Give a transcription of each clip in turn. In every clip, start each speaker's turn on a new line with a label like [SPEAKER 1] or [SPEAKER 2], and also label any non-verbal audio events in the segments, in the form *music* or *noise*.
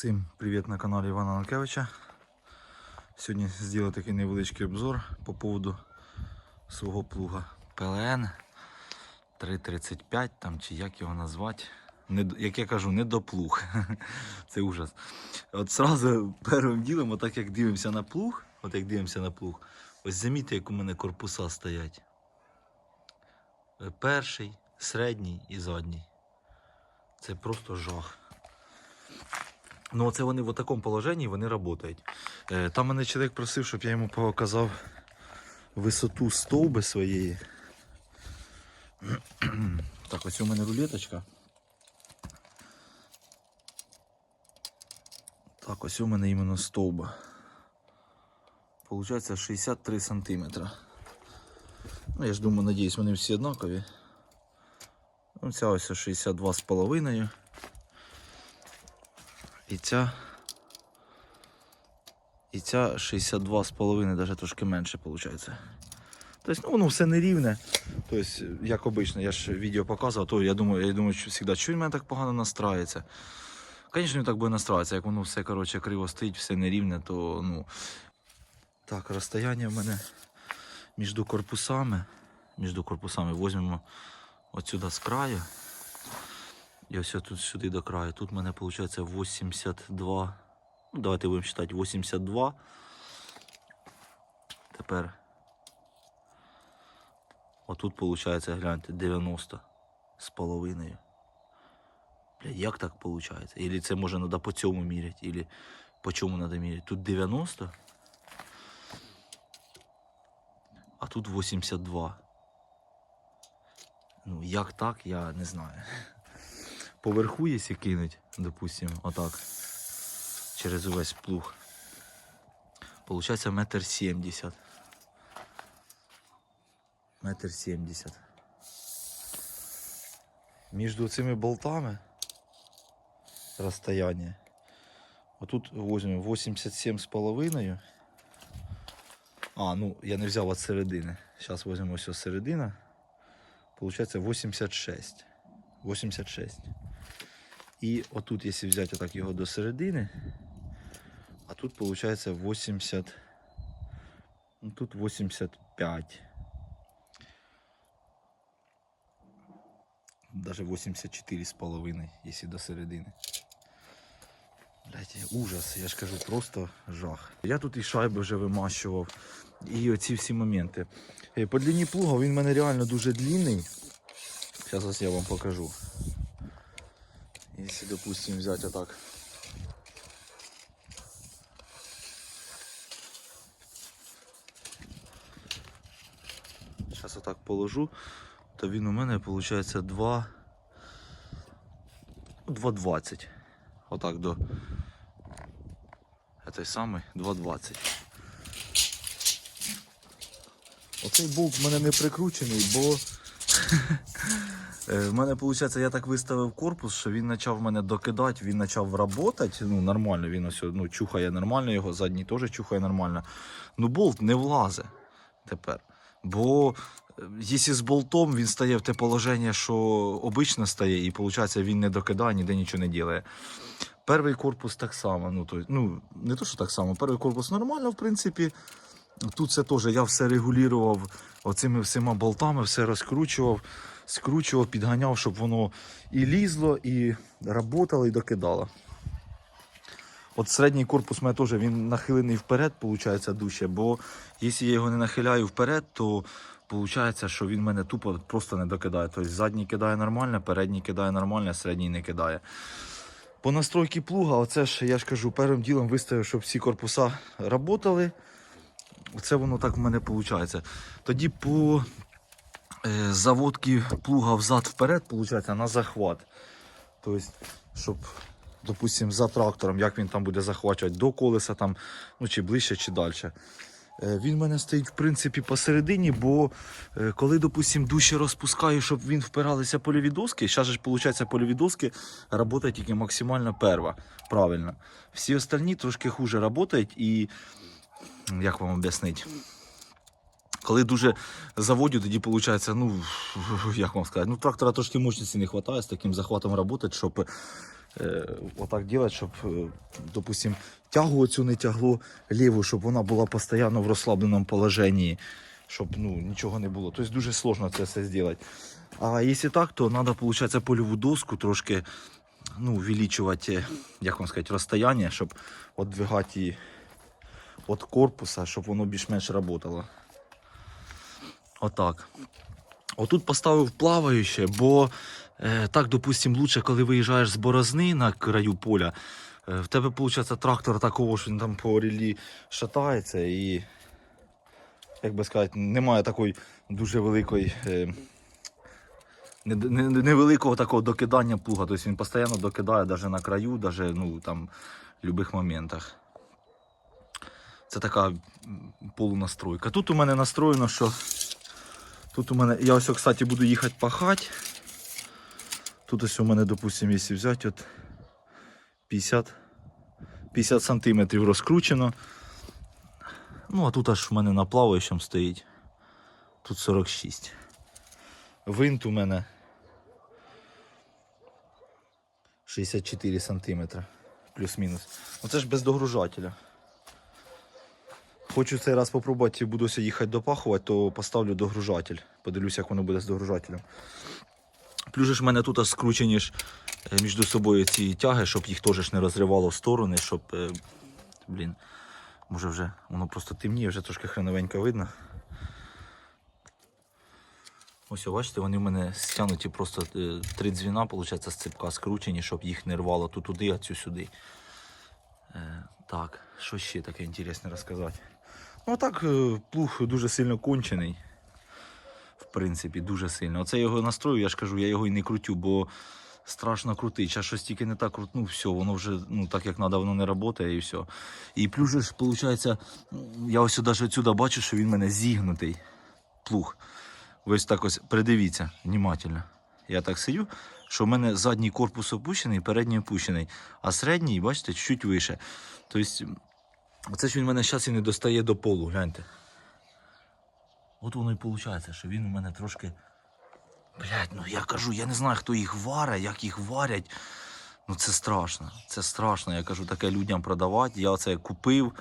[SPEAKER 1] Всім привіт на каналі Івана Анкевича. Сьогодні зробив такий невеличкий обзор по поводу свого плуга ПЛН 335 там чи як його назвати. Не, як я кажу, не до плуг. *laughs* Це ужас. От сразу першим ділом, отак як дивимося на плуг, от як дивимося на плуг, ось замітьте, як у мене корпуса стоять. Е, Перший, середній і задній. Це просто жах. Ну, оце вони в такому положенні вони працюють. Е, Там мене чоловік просив, щоб я йому показав висоту стовби своєї. *clears throat* Так, ось у мене рулеточка. Так, ось у мене іменно стовба. Получається 63 сантиметра. Ну, я ж думаю, надіюсь, вони всі однакові. Ну, ця ось 62 з половиною. І ця. І ця 62,5, навіть трошки менше виходить. Тобто, ну, воно все нерівне. Тобто, як обично, я ж відео показував, то я думаю, я думаю, що завжди, що він мене так погано настраюється. Звісно, він так буде настраюватися, як воно все коротше, криво стоїть, все нерівне, то ну. Так, розстояння в мене між корпусами. Між корпусами візьмемо отсюди з краю. І ось тут сюди до краю. Тут в мене виходить 82. Ну, давайте будемо вважати 82. Тепер. Отут виходить, гляньте, 90 з половиною. Блядь, як так виходить? Ілі це може треба по цьому міряти, ілі по чому треба міряти. Тут 90, а тут 82. Ну, як так, я не знаю поверху, якщо кинуть, допустим, отак, через увесь плуг, получається метр сімдесят. Метр сімдесят. Між цими болтами розстояние. Отут возьмемо 87 з. А, ну я не взяв від середини. Зараз візьмемо ось середина. Получається 86. 86. І отут, якщо взяти отак його до середини, а тут виходить 80. Ну, тут 85. Даже 84 з якщо до середини. Блять, ужас, я ж кажу, просто жах. Я тут і шайби вже вимащував, і оці всі моменти. Е, По длині плуга він в мене реально дуже длинний. Зараз я вам покажу. Если, допустим, взять вот так. Сейчас вот так положу, то він у мене виходить 2 2,20. Отак до этой самої 2,20. Оцей болт в мене не прикручений, бо *laughs* В мене виходить, я так виставив корпус, що він почав мене докидати, він почав працювати. Ну, нормально, він ось ну, чухає нормально, його задній теж чухає нормально. Ну, болт не влазить тепер. Бо е, якщо з болтом він стає в те положення, що обично стає, і виходить, він не докидає, ніде нічого не робить. Перший корпус так само. Ну, то, ну, не то, що так само, перший корпус нормально, в принципі. Тут це теж я все регулював оцими всіма болтами, все розкручував, скручував, підганяв, щоб воно і лізло, і працювало, і докидало. От середній корпус у мене теж він нахилений вперед, виходить, дужче, бо якщо я його не нахиляю вперед, то виходить, що він мене тупо просто не докидає. Тобто задній кидає нормально, передній кидає нормально, середній не кидає. По настройці плуга, оце ж я ж кажу, першим ділом виставив, щоб всі корпуса працювали. Оце воно так в мене виходить. Тоді по е, заводці плуга взад-вперед, виходить, на захват. Тобто, щоб, допустим, за трактором, як він там буде захвачувати до колеса, там, ну, чи ближче, чи далі. Е, Він в мене стоїть в принципі посередині, бо е, коли, допустим, дужче розпускаю, щоб він впиралися польові доски, зараз ж виходить польові доски працює тільки максимально перва. Правильно. Всі остальні трошки хуже працюють і як вам об'яснити? Коли дуже заводю, тоді виходить, ну, як вам сказати, ну, трактора трошки мощності не вистачає з таким захватом працювати, щоб е, отак робити, щоб, е, допустим, тягу оцю не тягло ліву, щоб вона була постійно в розслабленому положенні, щоб ну, нічого не було. Тобто дуже сложно це все зробити. А якщо так, то треба, виходить, польову доску трошки ну, увеличувати, як вам сказати, розстояння, щоб віддвигати її від корпуса, щоб воно більш-менш працювало. Отак. Отут поставив плаваюче, бо е, так, допустим, лучше, коли виїжджаєш з борозни на краю поля, е, в тебе виходить трактор такого, що він там по рілі шатається і, як би сказати, немає такої дуже великої. Е, не- не- не- невеликого такого докидання плуга. Тобто він постійно докидає навіть на краю, навіть ну, там, в будь-яких моментах. Це така полунастройка. Тут у мене настроєно, що тут у мене. Я ось, кстати, буду їхати пахати. Тут ось у мене, допустимо, якщо взяти от 50, 50 сантиметрів розкручено. Ну, а тут аж у мене на плаваючому стоїть. Тут 46. Винт у мене 64 сантиметра. Плюс-мінус. Оце ж без догружателя. Хочу цей раз попробувати, буду ось їхати допахувати, то поставлю догружатель. Подивлюсь, як воно буде з догружателем. Плюс ж в мене тут скручені ж е, між собою ці тяги, щоб їх теж не розривало в сторони, щоб. е, Блін, може вже воно просто темніє, вже трошки хреновенько видно. Ось, бачите, вони в мене стягнуті просто е, три дзвіна, виходить, з ципка скручені, щоб їх не рвало тут туди, а цю сюди. Так, що ще таке інтересне розказати? Ну так, е, плуг дуже сильно кончений. В принципі, дуже сильно. Оце його настрою, я ж кажу, я його і не крутю, бо страшно крутить. Зараз щось тільки не так крутну, все, воно вже ну, так як треба, воно не працює і все. І плюс виходить, я ось отсюди бачу, що він в мене зігнутий плуг. Ось так ось придивіться внимательно. Я так сидю, що в мене задній корпус опущений, передній опущений, а середній, бачите, чуть вище. Тобто, оце ж він в мене зараз і не достає до полу, гляньте. От воно і виходить, що він у мене трошки. Блять, ну я кажу, я не знаю, хто їх варить, як їх варять. Ну це страшно. Це страшно. Я кажу, таке людям продавати. Я оце купив.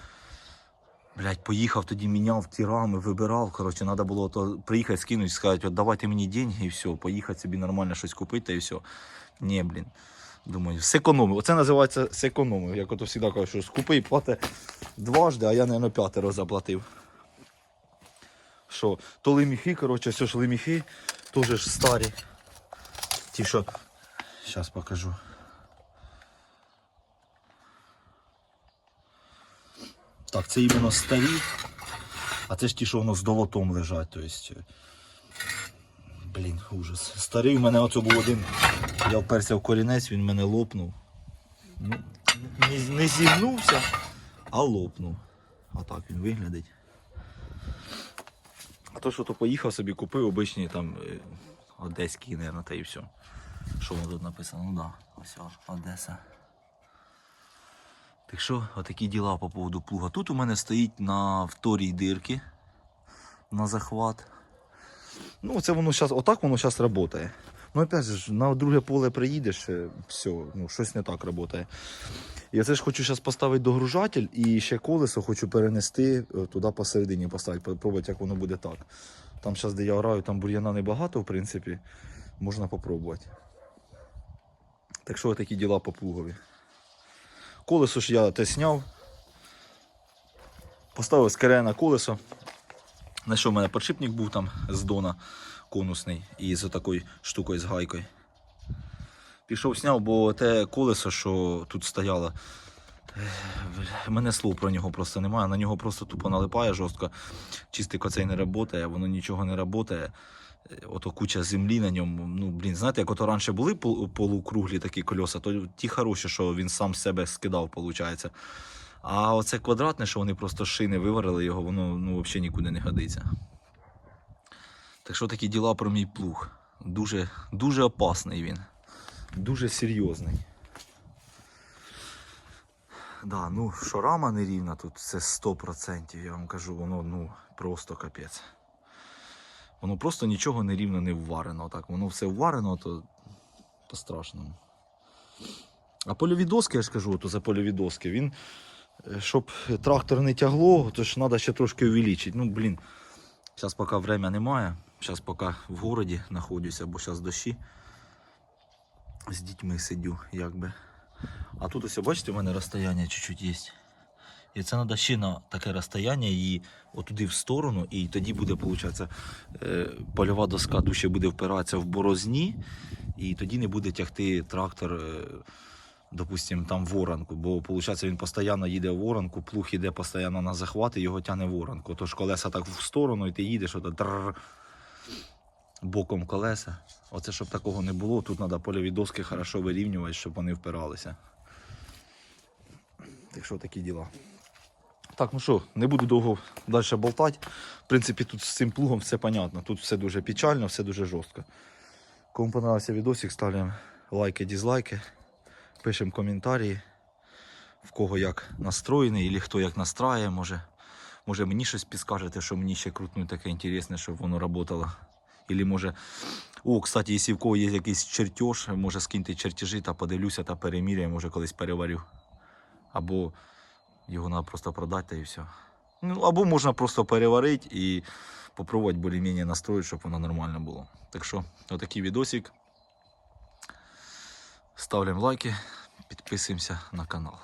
[SPEAKER 1] Блять, поїхав тоді, міняв ті рами, вибирав. Коротше, треба було то приїхати, скинути, сказати, от давайте мені деньги і все, поїхати собі нормально щось купити і все. Ні, блін. Думаю, секономив. Оце називається секономив. Як ото завжди кажу, що скупи і плати дважди, а я, мабуть, п'ятеро заплатив. Що, то лиміхи, коротше, все ж лиміхи, теж ж старі. Ті, що. Зараз покажу. Так, це іменно старі, а це ж ті, що воно з долотом лежать. Тобто, блін, ужас. Старий у мене оце був один. Я вперся в корінець, він мене лопнув. Ну, не, не зігнувся, а лопнув. Отак він виглядить. А то, що то поїхав собі, купив обичні там е, одеські, мабуть, та і все. Що воно тут написано? Ну так, да, ось Одеса. Так що, отакі діла по поводу плуга. Тут у мене стоїть на вторій дирки на захват. Ну, це воно зараз, отак воно зараз працює. Ну, опять же, на друге поле приїдеш, е, все, ну, щось не так працює. Я це ж хочу зараз поставити догружатель і ще колесо хочу перенести е, туди посередині поставити, попробувати, як воно буде так. Там зараз, де я граю, там бур'яна небагато, в принципі, можна попробувати. Так що такі діла по плугові. Колесо ж я те сняв. Поставив скаре на колесо. Знайшов у мене подшипник був там з Дона конусний і з такою штукою з гайкою. Пішов сняв, бо те колесо, що тут стояло, мене слов про нього просто немає. На нього просто тупо налипає жорстко. Чистий коцей не працює, воно нічого не працює. Ото куча землі на ньому. Ну, блін, знаєте, як ото раніше були полукруглі такі кольоса, то ті хороші, що він сам себе скидав, виходить. А оце квадратне, що вони просто шини виварили його, воно ну, взагалі нікуди не годиться. Так що такі діла про мій плуг. Дуже, дуже опасний він. Дуже серйозний. Да, ну, що рама нерівна тут, це 100%, я вам кажу, воно ну, просто капець. Воно просто нічого нерівно не вварено. Так, воно все вварено, то по-страшному. А польові доски, я ж кажу, то за польові доски, він, е, щоб трактор не тягло, то ж треба ще трошки увеличити. Ну, блін, зараз поки время немає. Зараз поки в городі знаходжуся, бо зараз дощі. З дітьми сидю, якби. А тут ось, бачите, у мене розстояння чуть-чуть є. І це треба ще на таке розстояння і отуди в сторону, і тоді буде, виходить, польова доска дужче буде впиратися в борозні, і тоді не буде тягти трактор, е, допустим, там в воронку. Бо виходить, він постійно їде в воронку, плуг іде постійно на захват і його тягне в воронку. Тож колеса так в сторону, і ти їдеш, трррр, боком колеса. Оце щоб такого не було, тут треба польові доски хорошо вирівнювати, щоб вони впиралися. Так що такі діла. Так, ну що, не буду довго далі болтати. В принципі, тут з цим плугом все понятно. Тут все дуже печально, все дуже жорстко. Кому понравився відосик, ставимо лайки, дізлайки, пишемо коментарі, в кого як настроєний, або хто як настрає, може. Може мені щось підскажете, що мені ще крутнуть таке інтересне, щоб воно працювало. Ілі може. О, кстати, якщо в кого є якийсь чертеж, може скиньте чертежі та подивлюся та переміряю, може колись переварю. Або його треба просто продати та і все. Ну, або можна просто переварити і попробувати більш-менш настроїти, щоб воно нормально було. Так що, отакий відосик. Ставимо лайки, підписуємося на канал.